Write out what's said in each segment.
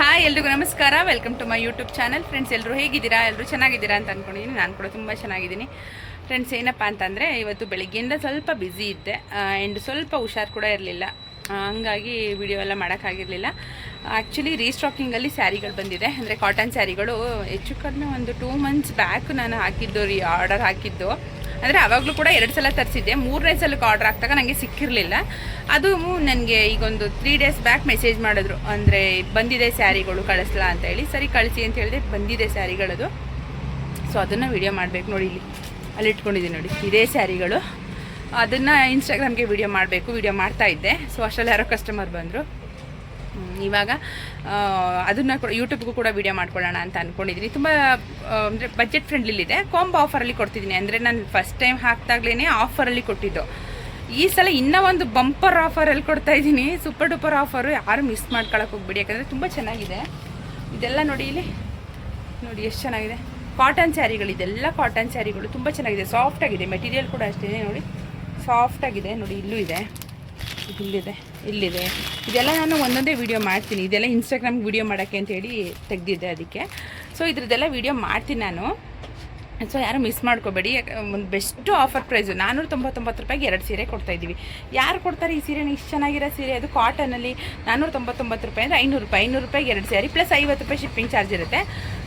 Hi ಎಲ್ರಿಗೂ ನಮಸ್ಕಾರ. Welcome to my YouTube channel friends ಎಲ್ಲರೂ ಹೇಗಿದ್ದೀರಾ? ಎಲ್ಲರೂ ಚೆನ್ನಾಗಿದ್ದೀರಾ ಅಂತ ಅಂದ್ಕೊಂಡಿದ್ದೀನಿ ನಾನು ಕೂಡ ತುಂಬ ಚೆನ್ನಾಗಿದ್ದೀನಿ. ಫ್ರೆಂಡ್ಸ್ ಏನಪ್ಪ ಅಂತಂದರೆ, ಇವತ್ತು ಬೆಳಿಗ್ಗೆಯಿಂದ ಸ್ವಲ್ಪ ಬ್ಯುಸಿ ಇದ್ದೆ. ಆ್ಯಂಡ್ ಸ್ವಲ್ಪ ಹುಷಾರು ಕೂಡ ಇರಲಿಲ್ಲ. ಹಂಗಾಗಿ ವಿಡಿಯೋ ಎಲ್ಲ ಮಾಡೋಕ್ಕಾಗಿರಲಿಲ್ಲ. ಆ್ಯಕ್ಚುಲಿ ರೀಸ್ಟಾಕಿಂಗಲ್ಲಿ ಸ್ಯಾರಿಗಳು ಬಂದಿದೆ. ಅಂದರೆ ಕಾಟನ್ ಸ್ಯಾರಿಗಳು, ಹೆಚ್ಚು ಕಡಿಮೆ ಒಂದು ಟೂ ಮಂತ್ಸ್ ಬ್ಯಾಕ್ ನಾನು ಹಾಕಿದ್ದು ರೀ ಆರ್ಡರ್ ಹಾಕಿದ್ದು. ಅಂದರೆ ಆವಾಗಲೂ ಕೂಡ ಎರಡು ಸಲ ತರಿಸಿದ್ದೆ. ಮೂರನೇ ಸಲಕ್ಕೆ ಆರ್ಡರ್ ಆಗ್ತಾಗ ನನಗೆ ಸಿಕ್ಕಿರಲಿಲ್ಲ. ಅದು ನನಗೆ ಈಗೊಂದು ತ್ರೀ ಡೇಸ್ ಬ್ಯಾಕ್ ಮೆಸೇಜ್ ಮಾಡಿದ್ರು. ಅಂದರೆ ಬಂದಿದೆ ಸ್ಯಾರಿಗಳು ಕಳಿಸ್ಲಾ ಅಂತ ಹೇಳಿ. ಸರಿ, ಕಳಿಸಿ ಅಂತ ಹೇಳಿದೆ. ಬಂದಿದೆ ಸ್ಯಾರಿಗಳದು. ಸೊ ಅದನ್ನು ವಿಡಿಯೋ ಮಾಡಬೇಕು ನೋಡಿ ಇಲ್ಲಿ. ಅಲ್ಲಿ ಇಟ್ಕೊಂಡಿದ್ದೀನಿ ನೋಡಿ. ಇದೇ ಸ್ಯಾರಿಗಳು. ಅದನ್ನು ಇನ್ಸ್ಟಾಗ್ರಾಮ್ಗೆ ವಿಡಿಯೋ ಮಾಡಬೇಕು. ವಿಡಿಯೋ ಮಾಡ್ತಾ ಇದ್ದೆ. ಸೊ ಅಷ್ಟರಲ್ಲಿ ಯಾರೋ ಕಸ್ಟಮರ್ ಬಂದರು. ಇವಾಗ ಅದನ್ನು ಕೂಡ ಯೂಟ್ಯೂಬ್ಗೂ ಕೂಡ ವಿಡಿಯೋ ಮಾಡ್ಕೊಳ್ಳೋಣ ಅಂತ ಅಂದ್ಕೊಂಡಿದ್ದೀನಿ ತುಂಬ ಅಂದರೆ ಬಜೆಟ್ ಫ್ರೆಂಡ್ಲಿಲಿದೆ ಕಾಂಬೋ ಆಫರಲ್ಲಿ ಕೊಡ್ತಿದ್ದೀನಿ ಅಂದರೆ ನಾನು ಫಸ್ಟ್ ಟೈಮ್ ಹಾಕ್ದಾಗ್ಲೇ ಆಫರಲ್ಲಿ ಕೊಟ್ಟಿದ್ದು. ಈ ಸಲ ಇನ್ನೂ ಒಂದು ಬಂಪರ್ ಆಫರಲ್ಲಿ ಕೊಡ್ತಾ ಇದ್ದೀನಿ. ಸೂಪರ್ ಡೂಪರ್ ಆಫರು ಯಾರು ಮಿಸ್ ಮಾಡ್ಕೊಳಕ್ಕೆ ಹೋಗ್ಬಿಡಿ. ಯಾಕಂದರೆ ತುಂಬ ಚೆನ್ನಾಗಿದೆ. ಇದೆಲ್ಲ ನೋಡಿ ಇಲ್ಲಿ. ನೋಡಿ ಎಷ್ಟು ಚೆನ್ನಾಗಿದೆ. ಕಾಟನ್ ಸ್ಯಾರಿಗಳು ಇದೆಲ್ಲ ಕಾಟನ್ ಸ್ಯಾರಿಗಳು ತುಂಬ ಚೆನ್ನಾಗಿದೆ. ಸಾಫ್ಟ್ ಆಗಿದೆ. ಮೆಟೀರಿಯಲ್ ಕೂಡ ಅಷ್ಟೇ ನೋಡಿ. ಸಾಫ್ಟ್ ಆಗಿದೆ. ನೋಡಿ, ಇಲ್ಲೂ ಇದೆ. ಇಲ್ಲಿದೆ ಇಲ್ಲಿದೆ. ಇದೆಲ್ಲ ನಾನು ಒಂದೊಂದೇ ವಿಡಿಯೋ ಮಾಡ್ತೀನಿ. ಇದೆಲ್ಲ ಇನ್ಸ್ಟಾಗ್ರಾಮ್ಗೆ ವಿಡಿಯೋ ಮಾಡೋಕ್ಕೆ ಅಂತೇಳಿ ತೆಗೆದಿದ್ದೆ ಅದಕ್ಕೆ. ಸೊ ಇದ್ರದ್ದೆಲ್ಲ ವಿಡಿಯೋ ಮಾಡ್ತೀನಿ ನಾನು. ಸೊ ಯಾರು ಮಿಸ್ ಮಾಡ್ಕೋಬೇಡಿ. ಒಂದು ಬೆಸ್ಟು ಆಫರ್ ಪ್ರೈಸು ನಾನ್ನೂರ ತೊಂಬತ್ತೊಂಬತ್ತು ರೂಪಾಯಿಗೆ ಎರಡು ಸೀರೆ ಕೊಡ್ತಾ ಇದ್ದೀವಿ. ಯಾರು ಕೊಡ್ತಾರೆ ಈ ಸೀರೆನ? ಇಷ್ಟು ಚೆನ್ನಾಗಿರೋ ಸೀರೆ ಅದು ಕಾಟನಲ್ಲಿ ನಾನ್ನೂರ ತೊಂಬತ್ತೊಂಬತ್ತು ರೂಪಾಯಿ ಅಂದರೆ ಐನೂರು ರೂಪಾಯಿ, ಐನೂರು ರೂಪಾಯಿಗೆ ಎರಡು ಸ್ಯಾರಿ ಪ್ಲಸ್ ಐವತ್ತು ರೂಪಾಯಿ ಶಿಪ್ಪಿಂಗ್ ಚಾರ್ಜ್ ಇರುತ್ತೆ.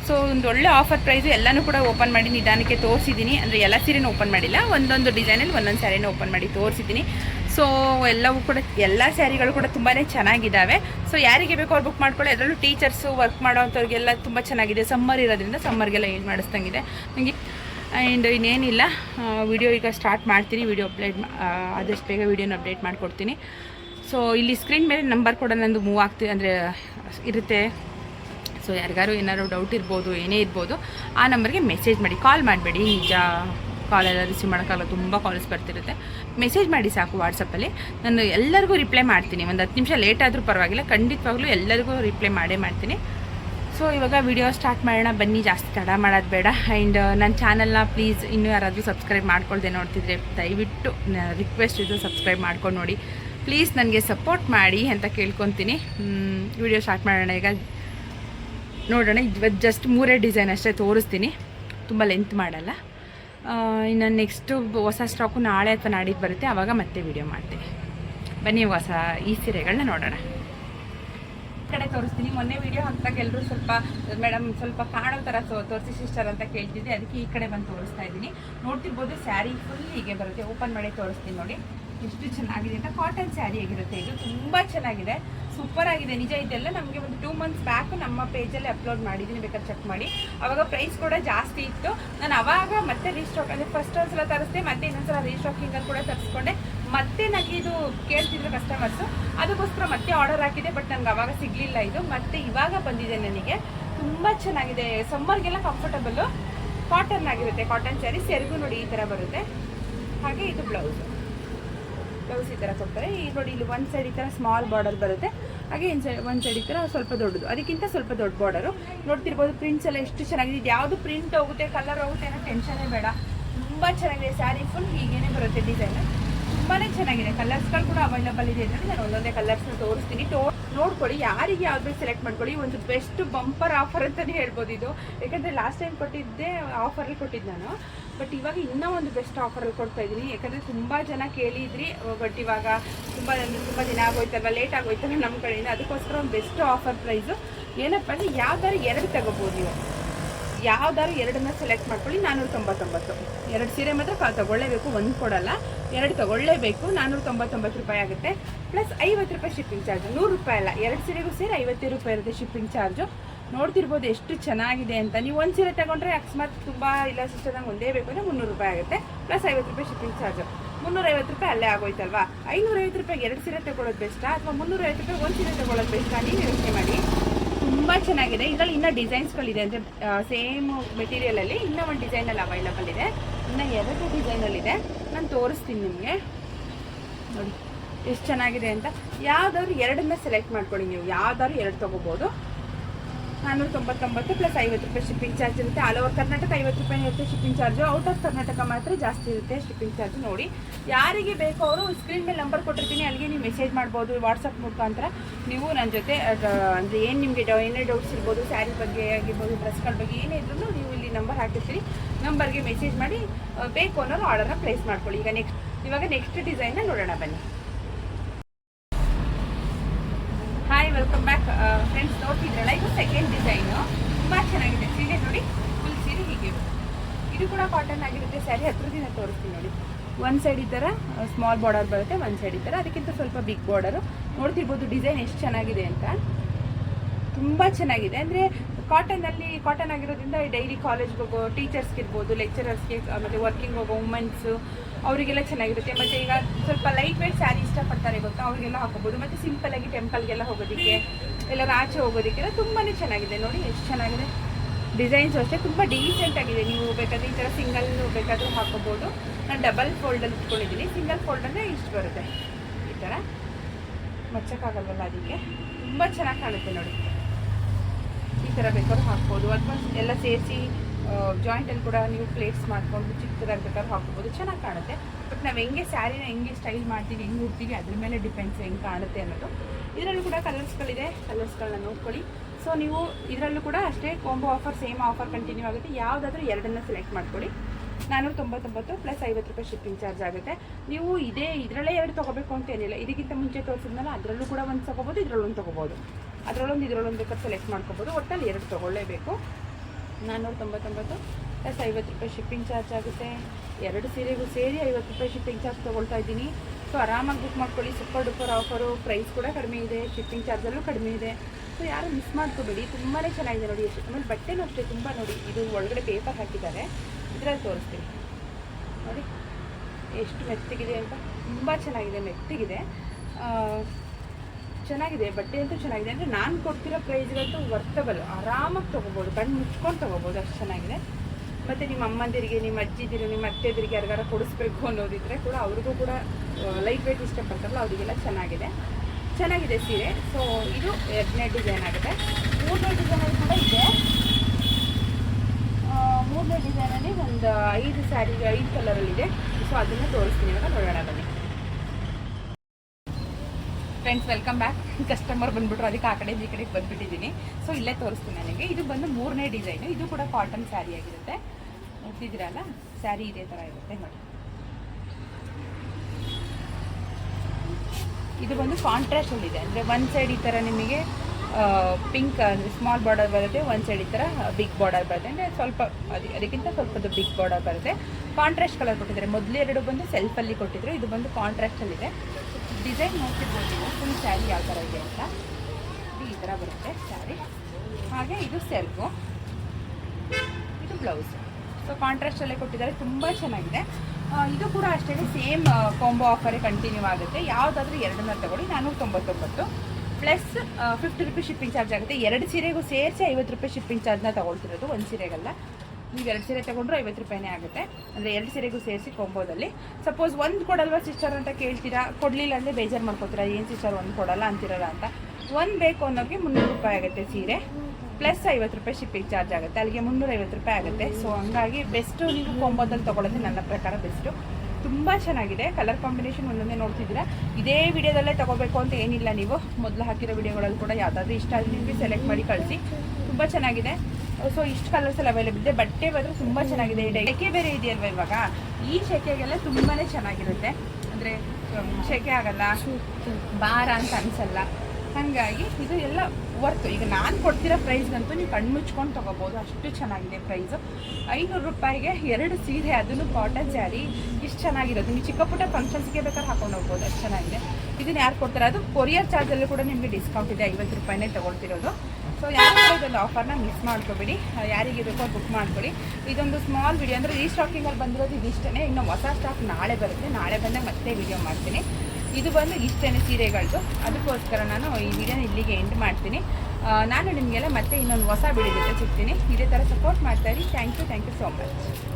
ಸೊ ಒಂದು ಒಳ್ಳೆ ಆಫರ್ ಪ್ರೈಸು ಎಲ್ಲನೂ ಕೂಡ ಓಪನ್ ಮಾಡಿ ನಿಧಾನಕ್ಕೆ ತೋರಿಸಿದ್ದೀನಿ. ಅಂದರೆ ಎಲ್ಲ ಸೀರೆನೂ ಓಪನ್ ಮಾಡಿಲ್ಲ. ಒಂದೊಂದು ಡಿಸೈನಲ್ಲಿ ಒಂದೊಂದು ಸ್ಯಾರಿನೂ ಓಪನ್ ಮಾಡಿ ತೋರಿಸಿದ್ದೀನಿ. ಸೊ ಎಲ್ಲವೂ ಕೂಡ, ಎಲ್ಲ ಸ್ಯಾರಿಗಳು ಕೂಡ ತುಂಬಾ ಚೆನ್ನಾಗಿದ್ದಾವೆ ಸೊ ಯಾರಿಗೆ ಬೇಕೋ ಅವ್ರು ಬುಕ್ ಮಾಡ್ಕೊಳ್ಳಿ. ಅದರಲ್ಲೂ ಟೀಚರ್ಸು ವರ್ಕ್ ಮಾಡೋವಂಥವ್ರಿಗೆಲ್ಲ ತುಂಬ ಚೆನ್ನಾಗಿದೆ. ಸಮ್ಮರ್ ಇರೋದ್ರಿಂದ ಸಮ್ಮರ್ಗೆಲ್ಲ ಏನು ಮಾಡಿಸ್ದಂಗಿದೆ. ನನಗೆ ಆ್ಯಂಡ್ ಇನ್ನೇನಿಲ್ಲ. ವಿಡಿಯೋ ಈಗ ಸ್ಟಾರ್ಟ್ ಮಾಡ್ತೀನಿ. ವಿಡಿಯೋ ಅಪ್ಡೇಟ್ ಆದಷ್ಟು ಬೇಗ ವಿಡಿಯೋನ ಅಪ್ಡೇಟ್ ಮಾಡಿಕೊಡ್ತೀನಿ. ಸೊ ಇಲ್ಲಿ ಸ್ಕ್ರೀನ್ ಮೇಲೆ ನಂಬರ್ ಕೂಡ ನಂದು ಮೂವ್ ಆಗ್ತಿ, ಅಂದರೆ, ಇರುತ್ತೆ. ಸೊ ಯಾರಿಗಾರು ಏನಾದ್ರು ಡೌಟ್ ಇರ್ಬೋದು, ಏನೇ ಇರ್ಬೋದು, ಆ ನಂಬರ್ಗೆ ಮೆಸೇಜ್ ಮಾಡಿ. ಕಾಲ್ ಮಾಡಬೇಡಿ. ನಿಜ. ಕಾಲೆಲ್ಲ ರಿಸೀವ್ ಮಾಡೋಕ್ಕಾಗಲ್ಲ, ತುಂಬ ಕಾಲ್ಸ್ ಬರ್ತಿರುತ್ತೆ. ಮೆಸೇಜ್ ಮಾಡಿ ಸಾಕು ವಾಟ್ಸಪ್ಪಲ್ಲಿ ನಾನು ಎಲ್ಲರಿಗೂ ರಿಪ್ಲೈ ಮಾಡ್ತೀನಿ. ಒಂದು ಹತ್ತು ನಿಮಿಷ ಲೇಟ್ ಆದರೂ ಪರವಾಗಿಲ್ಲ, ಖಂಡಿತವಾಗ್ಲೂ ಎಲ್ಲರಿಗೂ ರಿಪ್ಲೈ ಮಾಡೇ ಮಾಡ್ತೀನಿ. ಸೊ ಇವಾಗ ವಿಡಿಯೋ ಸ್ಟಾರ್ಟ್ ಮಾಡೋಣ. ಬನ್ನಿ, ಜಾಸ್ತಿ ತಡ ಮಾಡೋದು ಬೇಡ. ಆ್ಯಂಡ್ ನನ್ನ ಚಾನಲ್ನ ಪ್ಲೀಸ್ ಇನ್ನೂ ಯಾರಾದರೂ ಸಬ್ಸ್ಕ್ರೈಬ್ ಮಾಡ್ಕೊಳ್ದೆ ನೋಡ್ತಿದ್ರೆ, ದಯವಿಟ್ಟು ರಿಕ್ವೆಸ್ಟ್ ಇದು ಸಬ್ಸ್ಕ್ರೈಬ್ ಮಾಡ್ಕೊಂಡು ನೋಡಿ. ಪ್ಲೀಸ್ ನನಗೆ ಸಪೋರ್ಟ್ ಮಾಡಿ ಅಂತ ಕೇಳ್ಕೊತೀನಿ. ವಿಡಿಯೋ ಸ್ಟಾರ್ಟ್ ಮಾಡೋಣ ಈಗ. ನೋಡೋಣ ಇವತ್ತು ಜಸ್ಟ್ ಮೂರೇ ಡಿಸೈನ್ ಅಷ್ಟೇ ತೋರಿಸ್ತೀನಿ. ತುಂಬ ಲೆಂತ್ ಮಾಡಲ್ಲ. ಇನ್ನು ನೆಕ್ಸ್ಟು ಹೊಸ ಸ್ಟಾಕು ನಾಳೆ ಅಥವಾ ನಾಡಿದ್ದು ಬರುತ್ತೆ. ಆವಾಗ ಮತ್ತೆ ವಿಡಿಯೋ ಮಾಡ್ತೀನಿ ಬನ್ನಿ ಹೊಸ ಈ ಸೀರೆಗಳನ್ನ ನೋಡೋಣ. ಕಡೆ ತೋರಿಸ್ತೀನಿ. ಮೊನ್ನೆ ವಿಡಿಯೋ ಹಾಕಿದಾಗ ಎಲ್ಲರೂ ಸ್ವಲ್ಪ ಮೇಡಮ್ ಸ್ವಲ್ಪ ಕಾಣೋ ಥರ ತೋರಿಸಿ ಸಿಸ್ಟರ್ ಅಂತ ಕೇಳ್ತಿದ್ದೆ. ಅದಕ್ಕೆ ಈ ಕಡೆ ಬಂದು ತೋರಿಸ್ತಾ ಇದ್ದೀನಿ. ನೋಡ್ತಿರ್ಬೋದು ಸ್ಯಾರಿ ಫುಲ್ ಹೀಗೆ ಬರುತ್ತೆ. ಓಪನ್ ಮಾಡಿ ತೋರಿಸ್ತೀನಿ ನೋಡಿ. ಎಷ್ಟು ಚೆನ್ನಾಗಿದೆ ಅಂತ ಕಾಟನ್ ಸ್ಯಾರಿ ಆಗಿರುತ್ತೆ. ಇದು ತುಂಬ ಚೆನ್ನಾಗಿದೆ. ಸೂಪರ್ ಆಗಿದೆ. ನಿಜ ಇದೆಲ್ಲ ನಮಗೆ ಒಂದು ಟೂ ಮಂತ್ಸ್ ಬ್ಯಾಕ್ ನಮ್ಮ ಪೇಜಲ್ಲಿ ಅಪ್ಲೋಡ್ ಮಾಡಿದ್ದೀನಿ. ಬೇಕಾದ್ರೆ ಚೆಕ್ ಮಾಡಿ. ಅವಾಗ ಪ್ರೈಸ್ ಕೂಡ ಜಾಸ್ತಿ ಇತ್ತು. ನಾನು ಅವಾಗ ಮತ್ತೆ ರೀಸ್ಟಾಕ್ ಅಂದರೆ ಫಸ್ಟ್ ಒಂದ್ಸಲ ತರಿಸ್ದೆ, ಮತ್ತೆ ಇನ್ನೊಂದ್ಸಲ ರೀಸ್ಟಾಕಿಂಗಲ್ಲಿ ಕೂಡ ತರಿಸ್ಕೊಂಡೆ. ಮತ್ತೆ ನನಗೆ ಇದು ಕೇಳ್ತಿದ್ರು ಕಸ್ಟಮರ್ಸು ಅದಕ್ಕೋಸ್ಕರ ಮತ್ತೆ ಆರ್ಡರ್ ಹಾಕಿದೆ ಬಟ್ ನನಗೆ ಅವಾಗ ಸಿಗಲಿಲ್ಲ ಇದು. ಮತ್ತೆ ಇವಾಗ ಬಂದಿದೆ ನನಗೆ. ತುಂಬ ಚೆನ್ನಾಗಿದೆ. ಸಮ್ಮರ್ಗೆಲ್ಲ ಕಂಫರ್ಟಬಲ್ಲು ಕಾಟನ್ ಆಗಿರುತ್ತೆ. ಕಾಟನ್ ಸ್ಯಾರಿ ಸೆರಗು ನೋಡಿ ಈ ಥರ ಬರುತ್ತೆ. ಹಾಗೆ ಇದು ಬ್ಲೌಸ್ ಬ್ಲೌಸ್ ಈ ಥರ ಕೊಡ್ತಾರೆ. ಈ ನೋಡಿ ಇಲ್ಲಿ ಒಂದು ಸೈಡ್ ಈ ಥರ ಸ್ಮಾಲ್ ಬಾರ್ಡರ್ ಬರುತ್ತೆ. ಹಾಗೆ ಇನ್ ಸೈಡ್ ಒಂದು ಸೈಡ್ ಈ ಥರ ಸ್ವಲ್ಪ ದೊಡ್ಡದು. ಅದಕ್ಕಿಂತ ಸ್ವಲ್ಪ ದೊಡ್ಡ ಬಾರ್ಡರು ನೋಡ್ತಿರ್ಬೋದು ಪ್ರಿಂಟ್ಸ್ ಎಲ್ಲ ಎಷ್ಟು ಚೆನ್ನಾಗಿದೆ. ಇದು ಯಾವುದು ಪ್ರಿಂಟ್ ಹೋಗುತ್ತೆ ಕಲರ್ ಹೋಗುತ್ತೆ ಅನ್ನೋ ಟೆನ್ಷನೇ ಬೇಡ. ತುಂಬ ಚೆನ್ನಾಗಿದೆ. ಸ್ಯಾರಿ ಫುಲ್ ಹೀಗೇನೆ ಬರುತ್ತೆ ಡಿಸೈನ್ ತುಂಬಾ ಚೆನ್ನಾಗಿದೆ. ಕಲರ್ಸ್ಗಳು ಕೂಡ ಅವೈಲಬಲ್ ಇದೆ. ಅಂದರೆ ನಾನು ಒಂದೊಂದೇ ಕಲರ್ಸ್ನ ತೋರಿಸ್ತೀನಿ. ಟೋ ನೋಡ್ಕೊಳ್ಳಿ, ಯಾರಿಗೆ ಯಾವ್ದು ಸೆಲೆಕ್ಟ್ ಮಾಡ್ಕೊಳ್ಳಿ. ಒಂದು ಬೆಸ್ಟ್ ಬಂಪರ್ ಆಫರ್ ಅಂತಲೇ ಹೇಳ್ಬೋದು ಇದು. ಯಾಕಂದರೆ ಲಾಸ್ಟ್ ಟೈಮ್ ಕೊಟ್ಟಿದ್ದೆ ಆಫರಲ್ಲಿ ಕೊಟ್ಟಿದ್ದು ನಾನು. ಬಟ್ ಇವಾಗ ಇನ್ನೂ ಒಂದು ಬೆಸ್ಟ್ ಆಫರಲ್ಲಿ ಕೊಡ್ತಾ ಇದ್ದೀನಿ. ಯಾಕಂದರೆ ತುಂಬ ಜನ ಕೇಳಿದ್ರಿ ಬಟ್ ಇವಾಗ ತುಂಬ ತುಂಬ ದಿನ ಆಗೋಯ್ತಲ್ವ ಲೇಟ್ ಆಗೋಯ್ತಲ್ಲ ನಮ್ಮ ಕಡೆಯಿಂದ. ಅದಕ್ಕೋಸ್ಕರ ಒಂದು ಬೆಸ್ಟ್ ಆಫರ್ ಪ್ರೈಸು ಏನಪ್ಪ ಅಂದರೆ ಯಾವ್ದಾದ್ರು ಎರಡು ತಗೋಬೋದು ನೀವು ಯಾವ್ದಾದ್ರು ಎರಡನ್ನ ಸೆಲೆಕ್ಟ್ ಮಾಡ್ಕೊಳ್ಳಿ ನಾನ್ನೂರ ತೊಂಬತ್ತೊಂಬತ್ತು ಎರಡು ಸೀರೆ ಮಾತ್ರ ತಗೊಳ್ಳೇಬೇಕು, ಒಂದು ಕೊಡಲ್ಲ. ಎರಡು ತಗೊಳ್ಳೇಬೇಕು ನಾನ್ನೂರ ತೊಂಬತ್ತೊಂಬತ್ತು ರೂಪಾಯಿ ಆಗುತ್ತೆ. ಪ್ಲಸ್ ಐವತ್ತು ರೂಪಾಯಿ ಶಿಪ್ಪಿಂಗ್ ಚಾರ್ಜ್ ನೂರು ರೂಪಾಯಿ ಅಲ್ಲ, ಎರಡು ಸೀರೆಗೂ ಸೇರಿ ಐವತ್ತು ರೂಪಾಯಿ ಇರುತ್ತೆ ಶಿಪ್ಪಿಂಗ್ ಚಾರ್ಜು ನೋಡ್ತಿರ್ಬೋದು ಎಷ್ಟು ಚೆನ್ನಾಗಿದೆ ಅಂತ. ನೀವು ಒಂದು ಸೀರೆ ತಗೊಂಡ್ರೆ ಅಕಸ್ಮಾತ್ ತುಂಬ ಇಲ್ಲ ಸಿಸ್ಟರ್ ಒಂದೇ ಬೇಕು ಅಂದರೆ ಮುನ್ನೂರು ರೂಪಾಯಿ ಆಗುತ್ತೆ. ಪ್ಲಸ್ ಐವತ್ತು ರೂಪಾಯಿ ಶಿಪ್ಪಿಂಗ್ ಚಾರ್ಜು ಮುನ್ನೂರೈವತ್ತು ರೂಪಾಯಿ ಅಲ್ಲೇ ಆಗೋಯ್ತಲ್ವಾ? ಐನೂರೈವತ್ತು ರೂಪಾಯಿಗೆ ಎರಡು ಸೀರೆ ತಗೊಳ್ಳೋದು ಬೆಸ್ಟಾ? ಅಥವಾ ಮುನ್ನೂರೈವತ್ತು ರೂಪಾಯಿ ಒಂದು ಸೀರೆ ತಗೊಳ್ಳೋದು ಬೆಸ್ಟಾ? ನೀವು ಯೋಚನೆ ಮಾಡಿ. ತುಂಬ ಚೆನ್ನಾಗಿದೆ. ಇದರಲ್ಲಿ ಇನ್ನೂ ಡಿಸೈನ್ಸ್ಗಳಿದೆ. ಅಂದರೆ ಸೇಮ್ ಮೆಟೀರಿಯಲಲ್ಲಿ ಇನ್ನೂ ಒಂದು ಡಿಸೈನಲ್ಲಿ ಅವೈಲಬಲ್ ಇದೆ. ಇನ್ನು ಎರಡು ಡಿಸೈನಲ್ಲಿದೆ ನಾನು ತೋರಿಸ್ತೀನಿ ನಿಮಗೆ. ನೋಡಿ, ಎಷ್ಟು ಚೆನ್ನಾಗಿದೆ ಅಂತ. ಯಾವ್ದಾದ್ರು ಎರಡನ್ನ ಸೆಲೆಕ್ಟ್ ಮಾಡ್ಕೊಳ್ಳಿ ನೀವು. ಯಾವ್ದಾದ್ರು ಎರಡು ತೊಗೋಬೋದು. ನಾನ್ನೂರ ತೊಂಬತ್ತೊಂಬತ್ತು ಪ್ಲಸ್ ಐವತ್ತು ರೂಪಾಯಿ ಶಿಪ್ಪಿಂಗ್ ಚಾರ್ಜ್ ಇರುತ್ತೆ. ಆಲ್ ಓವರ್ ಕರ್ನಾಟಕ ಐವತ್ತು ರೂಪಾಯಿ ಇರುತ್ತೆ shipping charge out of Karnataka ಮಾತ್ರ ಜಾಸ್ತಿ ಇರುತ್ತೆ ಶಿಪ್ಪಿಂಗ್ ಚಾರ್ಜ್ ನೋಡಿ. ಯಾರಿಗೆ ಬೇಕೋ ಅವರು ಸ್ಕ್ರೀನ್ ಮೇಲೆ ನಂಬರ್ ಕೊಟ್ಟಿರ್ತೀನಿ. ಅಲ್ಲಿಗೆ ನೀವು ಮೆಸೇಜ್ ಮಾಡ್ಬೋದು ವಾಟ್ಸಪ್ ಮುಖಾಂತರ. ನೀವು ನನ್ನ ಜೊತೆ ಅದ್- ಅಂದರೆ ಏನು ನಿಮಗೆ ಡೌ, ಏನೇ ಡೌಟ್ಸ್ ಇರ್ಬೋದು ಸ್ಯಾರಿ ಬಗ್ಗೆ ಆಗಿರ್ಬೋದು ಡ್ರೆಸ್ಗಳ ಬಗ್ಗೆ ಏನೇ ಇದ್ರೂ ನೀವು ಇಲ್ಲಿ ನಂಬರ್ ಹಾಕಿರ್ತೀರಿ. ನಂಬರ್ಗೆ ಮೆಸೇಜ್ ಮಾಡಿ ಬೇಕು ಅನ್ನೋರು ಆರ್ಡರ್ನ ಪ್ಲೇಸ್ ಮಾಡ್ಕೊಳ್ಳಿ. ಈಗ ನೆಕ್ಸ್ಟ್ ಇವಾಗ ನೆಕ್ಸ್ಟ್ ಡಿಸೈನ್ನ ನೋಡೋಣ ಬನ್ನಿ. ಹಾಯ್ ವೆಲ್ಕಮ್ ಬ್ಯಾಕ್ ಫ್ರೆಂಡ್ಸ್ ನೋಡ್ತಿದ್ರಲ್ಲ? ಸೆಕೆಂಡ್ ಡಿಸೈನು ತುಂಬ ಚೆನ್ನಾಗಿದೆ. ಸೀರೆ ನೋಡಿ ಫುಲ್ ಸೀರೆ ಹೀಗೆ. ಇದು ಕೂಡ ಕಾಟನ್ ಆಗಿರುತ್ತೆ. ಸ್ಯಾರಿ ದಿನ ತೋರಿಸ್ತೀನಿ ನೋಡಿ. ಒಂದು ಸೈಡ್ ಈ ಥರ ಸ್ಮಾಲ್ ಬಾರ್ಡರ್ ಬರುತ್ತೆ ಒಂದು ಸೈಡ್ ಈ ಥರ ಅದಕ್ಕಿಂತ ಸ್ವಲ್ಪ ಬಿಗ್ ಬಾರ್ಡರು ನೋಡ್ತಿರ್ಬೋದು ಡಿಸೈನ್ ಎಷ್ಟು ಚೆನ್ನಾಗಿದೆ ಅಂತ. ತುಂಬ ಚೆನ್ನಾಗಿದೆ. ಅಂದರೆ ಕಾಟನಲ್ಲಿ ಕಾಟನ್ ಆಗಿರೋದ್ರಿಂದ ಡೈಲಿ ಕಾಲೇಜ್ಗೆ ಹೋಗೋ ಟೀಚರ್ಸ್ಗೆ ಇರ್ಬೋದು ಲೆಕ್ಚರರ್ಸ್ಗೆ ಮತ್ತು ವರ್ಕಿಂಗ್ ಹೋಗೋ ವುಮೆನ್ಸು ಅವರಿಗೆಲ್ಲ ಚೆನ್ನಾಗಿರುತ್ತೆ. ಮತ್ತು ಈಗ ಸ್ವಲ್ಪ ಲೈಟ್ ವೇಟ್ ಸ್ಯಾರಿ ಇಷ್ಟಪಡ್ತಾರೆ ಗೊತ್ತಾ? ಅವರಿಗೆಲ್ಲ ಹಾಕೋಬೋದು ಮತ್ತು ಸಿಂಪಲ್ಲಾಗಿ ಟೆಂಪಲ್ಗೆಲ್ಲ ಹೋಗೋದಕ್ಕೆ. ಎಲ್ಲರ ಆಚೆ ಹೋಗೋದಕ್ಕೆಲ್ಲ ತುಂಬಾ ಚೆನ್ನಾಗಿದೆ. ನೋಡಿ ಎಷ್ಟು ಚೆನ್ನಾಗಿದೆ. ಡಿಸೈನ್ಸ್ ಅಷ್ಟೇ ತುಂಬ ಡೀಸೆಂಟ್ ಆಗಿದೆ. ನೀವು ಬೇಕಾದ್ರೆ ಈ ಥರ ಸಿಂಗಲ್ ಬೇಕಾದರೂ ಹಾಕೋಬೋದು. ನಾನು ಡಬಲ್ ಫೋಲ್ಡಲ್ಲಿ ಇಟ್ಕೊಂಡಿದ್ದೀನಿ. ಸಿಂಗಲ್ ಫೋಲ್ಡ್ ಅಂದರೆ ಇಷ್ಟು ಬರುತ್ತೆ. ಈ ಥರ ಮಚ್ಚಕ್ಕಾಗಲ್ವಲ್ಲ ಅದಕ್ಕೆ? ತುಂಬ ಚೆನ್ನಾಗಿ ಕಾಣುತ್ತೆ ನೋಡಿ. ಈ ಥರ ಬೇಕಾದ್ರೂ ಹಾಕ್ಬೋದು. ಅಥವಾ ಎಲ್ಲ ಸೇರಿಸಿ ಜಾಯಿಂಟಲ್ಲಿ ಕೂಡ ನೀವು ಪ್ಲೇಟ್ಸ್ ಮಾಡ್ಕೊಂಡು ಚಿಕ್ಕದಾಗಿ ಬೇಕಾದ್ರೂ ಹಾಕ್ಬೋದು. ಚೆನ್ನಾಗಿ ಕಾಣುತ್ತೆ. ಬಟ್ ನಾವು ಹೆಂಗೆ ಸ್ಯಾರಿನ ಹೆಂಗೆ ಸ್ಟೈಲ್ ಮಾಡ್ತೀವಿ, ಹೆಂಗೆ ಉಡ್ತೀವಿ, ಅದ್ರ ಮೇಲೆ ಡಿಪೆಂಡ್ಸ್ ಹೆಂಗೆ ಕಾಣುತ್ತೆ ಅನ್ನೋದು. ಇದರಲ್ಲೂ ಕೂಡ ಕಲರ್ಸ್ಗಳಿದೆ, ಕಲರ್ಸ್ಗಳನ್ನ ನೋಡ್ಕೊಳ್ಳಿ. ಸೊ ನೀವು ಇದರಲ್ಲೂ ಕೂಡ ಅಷ್ಟೇ combo offer same offer continue ಆಗುತ್ತೆ. ಯಾವುದಾದ್ರೂ ಎರಡನ್ನ ಸೆಲೆಕ್ಟ್ ಮಾಡ್ಕೊಳ್ಳಿ. ನಾನ್ನೂರ ತೊಂಬತ್ತೊಂಬತ್ತು ಪ್ಲಸ್ ಐವತ್ತು ರೂಪಾಯಿ ಶಿಪ್ಪಿಂಗ್ ಚಾರ್ಜ್ ಆಗುತ್ತೆ. ನೀವು ಇದೇ ಇದರಲ್ಲೇ ಎರಡು ತೊಗೋಬೇಕು ಅಂತ ಏನಿಲ್ಲ. ಇದಕ್ಕಿಂತ ಮುಂಚೆ ತೋರಿಸಿದ್ಮೇಲೆ ಅದರಲ್ಲೂ ಕೂಡ ಒಂದು ತೊಗೋಬೋದು, ಇದರಲ್ಲೊಂದು ತೊಗೋಬೋದು. ಅದರಲ್ಲೊಂದು, ಇದರಲ್ಲೊಂದು ಬೇಕಾದ್ರೆ ಸೆಲೆಕ್ಟ್ ಮಾಡ್ಕೋಬೋದು. ಒಟ್ಟಲ್ಲಿ ಎರಡು ತೊಗೊಳ್ಳೇಬೇಕು. ನಾನ್ನೂರ ತೊಂಬತ್ತೊಂಬತ್ತು ಪ್ಲಸ್ ಐವತ್ತು ರೂಪಾಯಿ ಶಿಪ್ಪಿಂಗ್ ಚಾರ್ಜ್ ಆಗುತ್ತೆ. ಎರಡು ಸೀರೆಗೂ ಸೇರಿ ಐವತ್ತು ರೂಪಾಯಿ ಶಿಪ್ಪಿಂಗ್ ಚಾರ್ಜ್ ತೊಗೊಳ್ತಾ ಇದ್ದೀನಿ. ಸೊ ಆರಾಮಾಗಿ ಬುಕ್ ಮಾಡ್ಕೊಳ್ಳಿ. ಸೂಪರ್ ಡೂಪರ್ ಆಫರು ಪ್ರೈಸ್ ಕೂಡ ಕಡಿಮೆ ಇದೆ. ಶಿಪ್ಪಿಂಗ್ ಚಾರ್ಜಲ್ಲೂ ಕಡಿಮೆ ಇದೆ. ಸೊ ಯಾರು ಮಿಸ್ ಮಾಡ್ಕೋಬೇಡಿ. ತುಂಬಾ ಚೆನ್ನಾಗಿದೆ ನೋಡಿ ಎಷ್ಟು. ಆಮೇಲೆ ಬಟ್ಟೆನೂ ಅಷ್ಟೇ ತುಂಬ ನೋಡಿ. ಇದು ಒಳಗಡೆ ಪೇಪರ್ ಹಾಕಿದ್ದಾರೆ. ಇದರಲ್ಲಿ ತೋರಿಸ್ತೀನಿ. ನೋಡಿ. ಎಷ್ಟು ಮೆತ್ತಗಿದೆ ಅಂತ. ತುಂಬ ಚೆನ್ನಾಗಿದೆ, ಮೆತ್ತಗಿದೆ. ಚೆನ್ನಾಗಿದೆ. ಬಟ್ಟೆ ಅಂತೂ ಚೆನ್ನಾಗಿದೆ. ಅಂದರೆ ನಾನು ಕೊಡ್ತಿರೋ ಪ್ರೈಸ್ಗಂತೂ ವರ್ತಬಲ್ ಆರಾಮಾಗಿ ತೊಗೋಬೋದು. ಕಣ್ಣು ಮುಚ್ಕೊಂಡು ತೊಗೋಬೋದು. ಅಷ್ಟು ಚೆನ್ನಾಗಿದೆ. ಮತ್ತು ನಿಮ್ಮ ಅಮ್ಮಂದಿರಿಗೆ, ನಿಮ್ಮ ಅಜ್ಜಿದಿರು, ನಿಮ್ಮ ಅತ್ತೆದಿರಿಗೆ ಯಾರಿಗಾರ ಕೊಡಿಸ್ಬೇಕು ಅನ್ನೋದಿದ್ರೆ ಕೂಡ ಅವ್ರಿಗೂ ಕೂಡ ಲೈಟ್ ವೇಟ್ ಇಷ್ಟಪಡ್ತಾರಲ್ಲ, ಅವರಿಗೆಲ್ಲ ಚೆನ್ನಾಗಿದೆ. ಚೆನ್ನಾಗಿದೆ ಸೀರೆ. ಸೊ ಇದು ಎರಡನೇ ಡಿಸೈನ್ ಆಗಿದೆ ಮೂರನೇ ಡಿಸೈನಲ್ಲಿ ಕೂಡ ಇದೆ. ಮೂರನೇ ಡಿಸೈನಲ್ಲಿ ಒಂದು ಐದು ಸ್ಯಾರಿ ಐದು ಕಲರಲ್ಲಿದೆ ಸೊ ಅದನ್ನು ತೋರಿಸ್ತೀನಿ ಇವಾಗ, ನೋಡೋಣ ಬನ್ನಿ. ಫ್ರೆಂಡ್ಸ್ ವೆಲ್ಕಮ್ ಬ್ಯಾಕ್ ಕಸ್ಟಮರ್ ಬಂದ್ಬಿಟ್ರು, ಅದಕ್ಕೆ ಆ ಕಡೆ ಈ ಕಡೆಗೆ ಬಂದ್ಬಿಟ್ಟಿದ್ದೀನಿ. ಸೊ ಇಲ್ಲೇ ತೋರಿಸ್ತೀನಿ ನನಗೆ ಇದು ಬಂದು ಮೂರನೇ ಡಿಸೈನು ಇದು ಕೂಡ ಕಾಟನ್ ಸ್ಯಾರಿ ಆಗಿರುತ್ತೆ. ನೋಡ್ತಿದ್ದೀರಲ್ಲ? ಸ್ಯಾರಿ ಇದೇ ಥರ ಇರುತ್ತೆ. ನೋಡಿ. ಇದು ಬಂದು ಕಾಂಟ್ರಾಸ್ಟ್ ಇದೆ. ಅಂದರೆ ಒಂದು ಸೈಡ್ ಈ ಥರ ನಿಮಗೆ ಪಿಂಕ್ ಅಂದರೆ ಸ್ಮಾಲ್ ಬಾರ್ಡರ್ ಬರುತ್ತೆ. ಒಂದು ಸೈಡ್ ಈ ಥರ ಬಿಗ್ ಬಾರ್ಡರ್ ಬರುತ್ತೆ. ಅಂದರೆ ಸ್ವಲ್ಪ, ಅದಿ, ಅದಕ್ಕಿಂತ ಸ್ವಲ್ಪದು ಬಿಗ್ ಬಾರ್ಡರ್ ಬರುತ್ತೆ. ಕಾಂಟ್ರಾಸ್ಟ್ ಕಲರ್ ಕೊಟ್ಟಿದ್ದಾರೆ. ಮೊದಲು ಎರಡು ಬಂದು ಸೆಲ್ಫಲ್ಲಿ ಕೊಟ್ಟಿದ್ರು. ಇದು ಬಂದು ಕಾಂಟ್ರಾಸ್ಟಲ್ಲಿದೆ ಡಿಸೈನ್ ನೋಡ್ತಿರ್ಬೋದು ನೀವು. ಫುಲ್ ಸ್ಯಾರಿ ಯಾವ ಥರ ಇದೆ ಅಂತ. ಇದು ಈ ಥರ ಬರುತ್ತೆ ಸ್ಯಾರಿ ಹಾಗೆ ಇದು ಸೆಲ್ಫು ಇದು ಬ್ಲೌಸ್ ಸೊ ಕಾಂಟ್ರಾಸ್ಟಲ್ಲೇ ಕೊಟ್ಟಿದ್ದಾರೆ. ತುಂಬ ಚೆನ್ನಾಗಿದೆ. ಇದು ಕೂಡ ಅಷ್ಟೇ ಸೇಮ್ ಕಾಂಬೋ ಆಫರೇ ಕಂಟಿನ್ಯೂ ಆಗುತ್ತೆ. ಯಾವುದಾದ್ರೂ ಎರಡನ್ನ ತಗೊಳ್ಳಿ. ನಾನ್ನೂರ ತೊಂಬತ್ತೊಂಬತ್ತು. Plus fifty rupees shipping charge ಆಗುತ್ತೆ. ಎರಡು ಸೀರೆಗೂ ಸೇರಿಸಿ ಐವತ್ತು ರೂಪಾಯಿ ಶಿಪ್ಪಿಂಗ್ ಚಾರ್ಜ್ನ ತಗೊಳ್ತಿರೋದು. ಒಂದು ಸೀರೆಗಲ್ಲ. ನೀವು ಎರಡು ಸೀರೆ ತಗೊಂಡ್ರೆ ಐವತ್ತು ರೂಪಾಯಿನೇ ಆಗುತ್ತೆ. ಅಂದರೆ ಎರಡು ಸೀರೆಗೂ ಸೇರಿಸಿ ಕೊಂಬೋದಲ್ಲಿ. ಸಪೋಸ್ ಒಂದು ಕೊಡಲ್ವಾ ಸಿಸ್ಟರ್ ಅಂತ ಕೇಳ್ತೀರಾ? ಕೊಡಲಿಲ್ಲ ಅಂದರೆ ಬೇಜಾರು ಮಾಡ್ಕೋತೀರಾ? ಏನು ಸಿಸ್ಟರ್ ಒಂದು ಕೊಡಲ್ಲ ಅಂತಿರಲ್ಲ ಅಂತ. ಒಂದು ಬೇಕು ಅನ್ನೋಕ್ಕೆ ಮುನ್ನೂರು ರೂಪಾಯಿ ಆಗುತ್ತೆ ಸೀರೆ. ಪ್ಲಸ್ ಐವತ್ತು ರೂಪಾಯಿ ಶಿಪ್ಪಿಂಗ್ ಚಾರ್ಜ್ ಆಗುತ್ತೆ. ಅಲ್ಲಿಗೆ ಮುನ್ನೂರೈವತ್ತು ರೂಪಾಯಿ ಆಗುತ್ತೆ. ಸೊ ಹಂಗಾಗಿ ಬೆಸ್ಟು ನೀವು ಕೊಂಬೋದಲ್ಲಿ ತೊಗೊಳೋದು ನನ್ನ ಪ್ರಕಾರ ಬೆಸ್ಟು ತುಂಬ ಚೆನ್ನಾಗಿದೆ. ಕಲರ್ ಕಾಂಬಿನೇಷನ್ ಒಂದೊಂದೇ ನೋಡ್ತಿದ್ದೀರಾ? ಇದೇ ವಿಡಿಯೋದಲ್ಲೇ ತಗೋಬೇಕು ಅಂತ ಏನಿಲ್ಲ ನೀವು. ಮೊದಲು ಹಾಕಿರೋ ವಿಡಿಯೋಗಳಲ್ಲಿ ಕೂಡ ಯಾವುದಾದ್ರೂ ಇಷ್ಟ ಆದ್ರೆ ನಿಮಗೆ ಸೆಲೆಕ್ಟ್ ಮಾಡಿ ಕಳಿಸಿ. ತುಂಬ ಚೆನ್ನಾಗಿದೆ. ಸೊ ಇಷ್ಟು ಕಲರ್ಸ್ ಎಲ್ಲ ಅವೈಲೇಬಲ್ ಇದೆ. ಬಟ್ಟೆ ಬಂದರೆ ತುಂಬ ಚೆನ್ನಾಗಿದೆ. ಶೆಕೆ ಬೇರೆ ಇದೆಯಲ್ವ ಇವಾಗ? ಈ ಶೆಕೆಗೆಲ್ಲ ತುಂಬಾ ಚೆನ್ನಾಗಿರುತ್ತೆ. ಅಂದರೆ ಶೆಕೆ ಆಗಲ್ಲ. ಬಾರ ಅಂತ ಅನ್ಸಲ್ಲ. ಹಾಗಾಗಿ ಇದು ಎಲ್ಲ ವರ್ತು ಈಗ ನಾನು ಕೊಡ್ತಿರೋ ಪ್ರೈಸ್ಗಂತೂ ನೀವು ಕಣ್ಣು ಮುಚ್ಕೊಂಡು ತೊಗೋಬೋದು. ಅಷ್ಟು ಚೆನ್ನಾಗಿದೆ ಪ್ರೈಸು ಐನೂರು ರೂಪಾಯಿಗೆ ಎರಡು ಸೀರೆ, ಅದನ್ನು ಕಾಟನ್ ಸ್ಯಾರಿ ಇಷ್ಟು ಚೆನ್ನಾಗಿರೋದು. ನೀವು ಚಿಕ್ಕ ಪುಟ್ಟ ಫಂಕ್ಷನ್ಸ್ಗೆ ಬೇಕಾದ್ರೆ ಹಾಕೊಂಡು ಹೋಗ್ಬೋದು. ಅಷ್ಟು ಚೆನ್ನಾಗಿದೆ. ಇದನ್ನು ಯಾರು ಕೊಡ್ತಾರೆ? ಅದು ಕೊರಿಯರ್ ಚಾರ್ಜಲ್ಲೂ ಕೂಡ ನಿಮಗೆ ಡಿಸ್ಕೌಂಟ್ ಇದೆ. ಐವತ್ತು ರೂಪಾಯಿನೇ ತೊಗೊಳ್ತಿರೋದು. ಸೊ ಯಾರು ಇದೊಂದು ಆಫರ್ನ ಮಿಸ್ ಮಾಡ್ಕೋಬೇಡಿ. ಯಾರಿಗೆ ಬೇಕೋ ಬುಕ್ ಮಾಡ್ಕೊಳ್ಳಿ ಇದೊಂದು ಸ್ಮಾಲ್ ವಿಡಿಯೋ ಅಂದರೆ ರೀಸ್ಟಾಕಿಂಗಲ್ಲಿ ಬಂದಿರೋದು ಇದಿಷ್ಟೇ ಇನ್ನು ಹೊಸ ಸ್ಟಾಕ್ ನಾಳೆ ಬರುತ್ತೆ. ನಾಳೆ ಬಂದಾಗ ಮತ್ತೆ ವಿಡಿಯೋ ಮಾಡ್ತೀನಿ. ಇದು ಬಂದು ಇಷ್ಟೇ ಸೀರೆಗಳದ್ದು ಅದಕ್ಕೋಸ್ಕರ ನಾನು ಈ ವಿಡಿಯೋನ ಇಲ್ಲಿಗೆ ಎಂಡ್ ಮಾಡ್ತೀನಿ. ನಾನು ನಿಮಗೆಲ್ಲ ಮತ್ತೆ ಇನ್ನೊಂದು ಹೊಸ ವಿಡಿಯೋ ಜೊತೆ ಸಿಗ್ತೀನಿ. ಇದೇ ಥರ support ಮಾಡ್ತಾಯಿರಿ thank you thank you so much